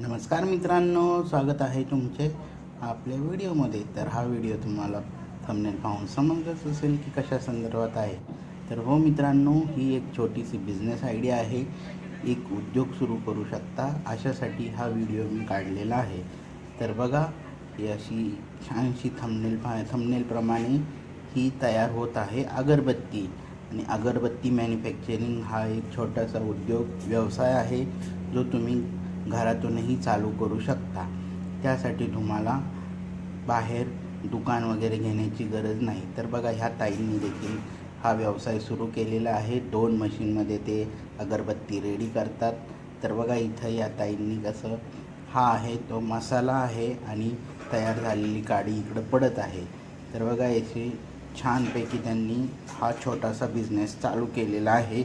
नमस्कार मित्रांनो स्वागत आहे तुमचे आपल्या व्हिडिओमध्ये. तर हा व्हिडिओ तुम्हाला थंबनेल पाहून समजलंच असेल की कशा संदर्भात आहे. तर हो मित्रांनो ही एक छोटीशी बिझनेस आयडिया आहे. एक उद्योग सुरू करू शकता अशासाठी हा व्हिडिओ मी काढलेला आहे. तर बघा ही अशी छानशी थंबनेल पा थंबनेलप्रमाणे ही तयार होत आहे अगरबत्ती. आणि अगरबत्ती मॅन्युफॅक्चरिंग हा एक छोटासा उद्योग व्यवसाय आहे जो तुम्ही घरातूनही चालू करू शकता. त्यासाठी तुम्हाला बाहेर दुकान वगैरे घेण्याची गरज नाही. तर बघा ह्या ताईंनी देखील हा व्यवसाय सुरू केलेला आहे. दोन मशीनमध्ये ते अगरबत्ती रेडी करतात. तर बघा इथं या ताईंनी कसं हा आहे तो मसाला आहे आणि तयार झालेली काडी इकडं पडत आहे. तर बघा याची छानपैकी त्यांनी हा छोटासा बिझनेस चालू केलेला आहे.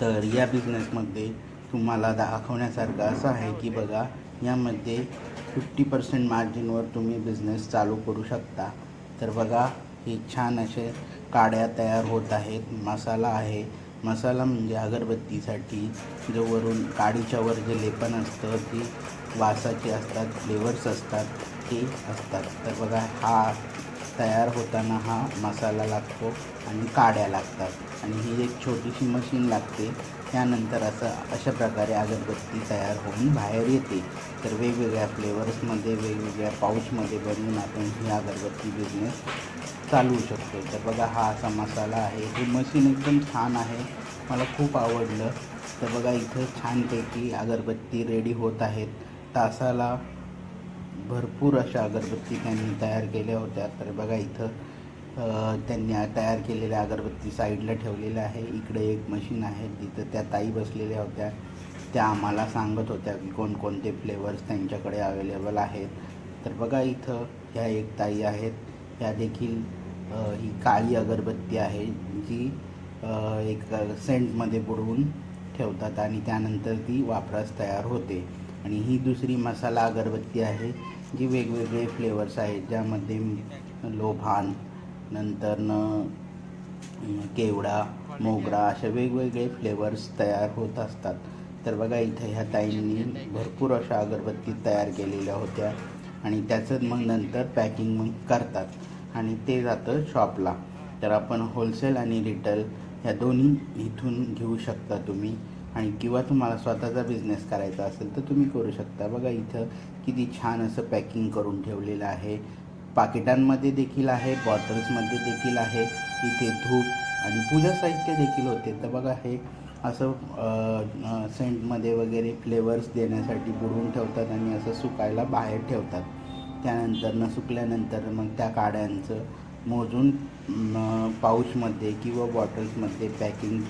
तर या बिझनेसमध्ये तुम्हाला दाखवण्यासारखं असं आहे की बघा यामध्ये फिफ्टी पर्सेंट मार्जिनवर तुम्ही बिझनेस चालू करू शकता. तर बघा हे छान असे काड्या तयार होत आहेत. मसाला आहे. मसाला म्हणजे अगरबत्तीसाठी जो वरून काडीच्या वर जे लेपन असतं ती वासाचे असतात फ्लेवर्स असतात ते असतात. तर बघा हा तयार होताना हा मसाला लागतो आणि काड्या लागतात. आणि ही एक छोटीशी मशीन लागते. त्यानंतर असं अशा प्रकारे अगरबत्ती तयार होऊन बाहेर येते. तर वेगवेगळ्या फ्लेवर्समध्ये वेगवेगळ्या पाऊचमध्ये बनवून आपण ही अगरबत्ती बिझनेस चालवू शकतो. तर बघा हा असा मसाला आहे. हे मशीन एकदम छान आहे. मला खूप आवडलं. तर बघा इथं छानपैकी अगरबत्ती रेडी होत आहेत. तासाला भरपूर अशा अगरबत्ती त्यांनी तयार केल्या होत्या. तर बघा इथं त्यांनी तयार केलेल्या अगरबत्ती साईडला ठेवलेल्या आहे. इकडे एक मशीन आहे. तिथं त्या ताई बसलेल्या होत्या. त्या आम्हाला सांगत होत्या की कोणकोणते फ्लेवर्स त्यांच्याकडे अवेलेबल आहेत. तर बघा इथं ह्या एक ताई आहेत. ह्या देखील ही काळी अगरबत्ती आहे जी एक सेंटमध्ये बुडवून ठेवतात आणि त्यानंतर ती वापरास तयार होते. आणि ही दुसरी मसाला अगरबत्ती आहे जी वेगवेगळे फ्लेवर्स आहेत ज्यामध्ये लोभान नंतर केवडा मोगरा असे वेगवेगळे फ्लेवर्स तयार होत असतात. तर बघा इथं ह्या ताईंनी भरपूर अशा अगरबत्ती तयार केलेल्या होत्या आणि त्याचं मग नंतर पॅकिंग मग करतात आणि ते जातं शॉपला तर आपण होलसेल आणि रिटेल ह्या दोन्ही इथून घेऊ शकता तुम्ही. आणि किंवा तुम्हाला स्वतःचा बिझनेस करायचा असेल तर तुम्ही करू शकता. बघा इथं किती छान असं पॅकिंग करून ठेवलेलं आहे. पाकिटांमध्ये देखील आहे बॉटल्समध्ये देखील आहे इथे धूप आणि पूजा साहित्य देखील होते. तर बघा हे असं सेंटमध्ये वगैरे फ्लेवर्स देण्यासाठी बुडवून ठेवतात आणि असं सुकायला बाहेर ठेवतात. त्यानंतर न सुकल्यानंतर मग त्या काड्यांचं मोजून पाऊचमध्ये किंवा बॉटल्समध्ये पॅकिंग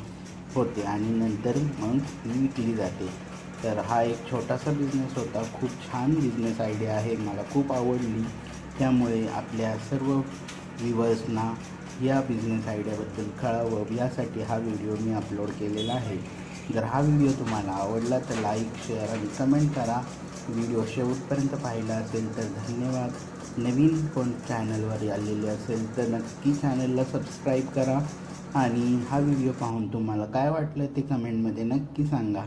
होते आणि नंतर मग ती विकली जाते. तर हा एक छोटासा बिझनेस होता. खूप छान बिझनेस आयडिया आहे. मला खूप आवडली. त्यामुळे आपल्या सर्व व्ह्युअर्सना या बिझनेस आयडियाबद्दल कळावं. यासाठी हा व्हिडिओ मी अपलोड केलेला आहे. जर हा व्हिडिओ तुम्हाला आवडला तर लाईक शेअर आणि कमेंट करा. व्हिडिओ शेवटपर्यंत पाहिला असेल तर धन्यवाद. नवीन कोण चॅनलवर आलेले असेल तर नक्की चॅनलला सबस्क्राईब करा. आणि हा व्हिडिओ पाहून तुम्हाला काय वाटलं ते कमेंटमध्ये नक्की सांगा.